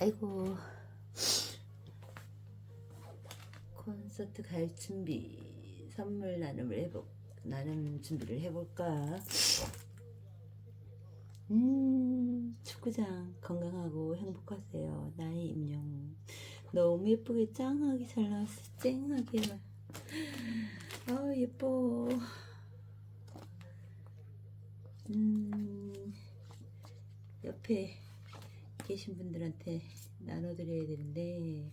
아이고. 콘서트 갈 준비 선물 나눔을 해볼 나눔 준비를 해볼까? 음 축구장 건강하고 행복하세요. 나의 임영 너무 예쁘게 짱하게 잘 나왔어. 쨍하게. 아 예뻐. 음 옆에 계신 분들한테 나눠드려야 되는데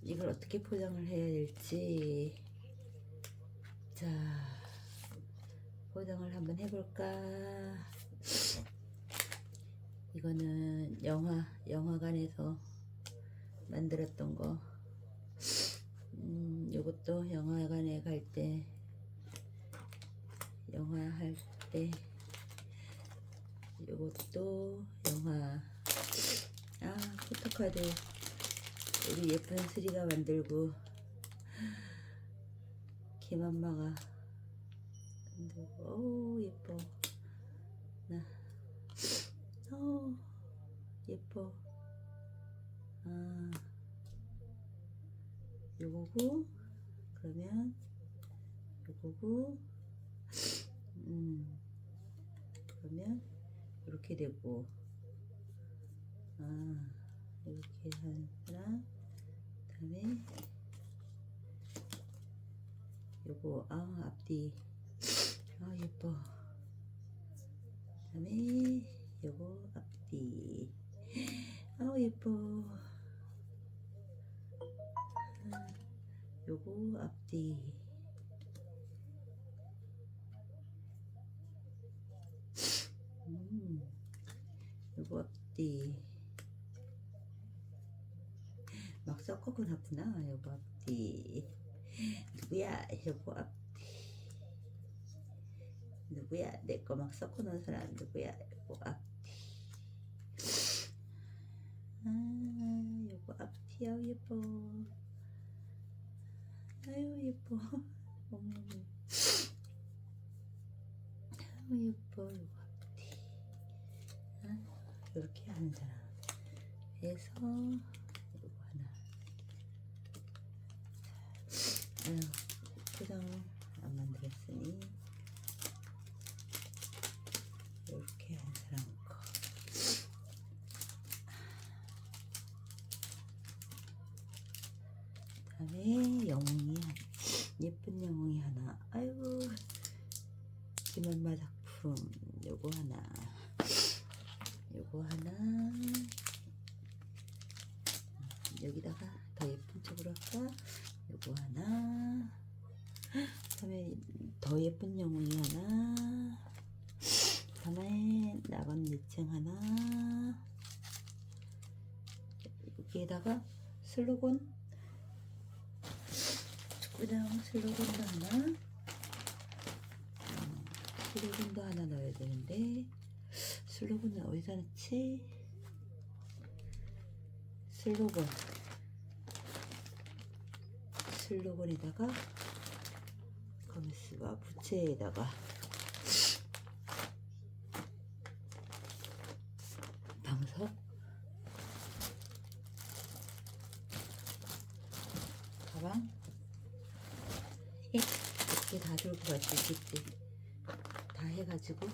이걸 어떻게 포장을 해야 될지. 자 포장을 한번 해볼까? 이거는 영화 영화관에서 만들었던 거. 음, 요것도 영화관에 갈 때 영화 할 때. 요것도 영화 아 포토카드. 우리 예쁜 스리가 만들고. 김엄마가 만들고. 오 예뻐. 나 오 예뻐. 아. 요거고 그러면 요거고. 음. 그러면 이렇게 되고 아 이렇게 한 하나 그 다음에 요거 아 앞뒤. 아 예뻐. 그 다음에 요거 앞뒤. 아 예뻐. 아, 요거 앞뒤. 음 요거 앞뒤 막 섞어보나구나 요거 앞뒤. 누구야? 요거 앞뒤. 누구야? 내 거 막 섞어 놓은 사람 누구야? 요거 앞뒤. 아 요거 앞뒤 아우 예뻐 아유 예뻐 어머 아유 예뻐 요거 앞뒤. 아, 이렇게 하는 사람. 해서 요거 하나 아유 포장을 안 만들었으니 이렇게 한 사람 거 그다음에 영웅이 한 예쁜 영웅이 하나. 아이고 김엄마 작품 요거 하나. 요거 하나. 여기다가 더 예쁜 쪽으로 할까? 요거 하나. 그다음에 더 예쁜 영웅이 하나. 하나에 낙원 밑층 하나. 여기에다가 슬로건 축구장 슬로건도 하나. 음, 슬로건도 하나 넣어야 되는데. 슬로건은 어디다 넣지? 슬로건. 슬로건에다가 거미스와 부채에다가 방석 가방 이렇게 다 들고 갈수 있겠지 다 해가지고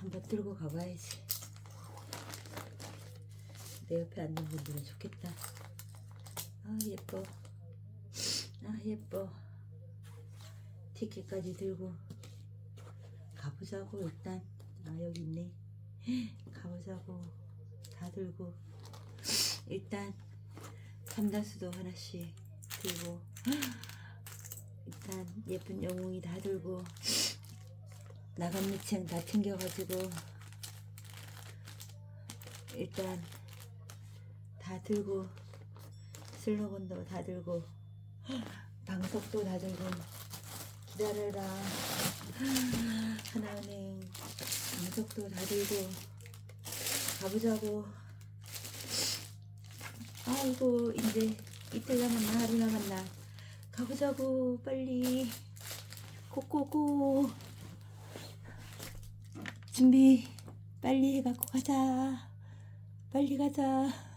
한번 들고 가봐야지. 내 옆에 앉는 분들은 좋겠다. 아 예뻐. 아 예뻐. 티켓까지 들고 가보자고 일단. 아 여기 있네. 가보자고. 다 들고 일단 삼다수도 하나씩 들고 일단 예쁜 영웅이 다 들고 밑층 다 챙겨가지고 일단 다 들고 슬로건도 다 들고 방석도 다 들고 기다려라. 하나은행 방석도 다 들고 가보자고. 아이고 이제 이틀 남았나? 하루 남았나 가보자고 빨리. 고고고. 준비 빨리 해갖고 가자. 빨리 가자.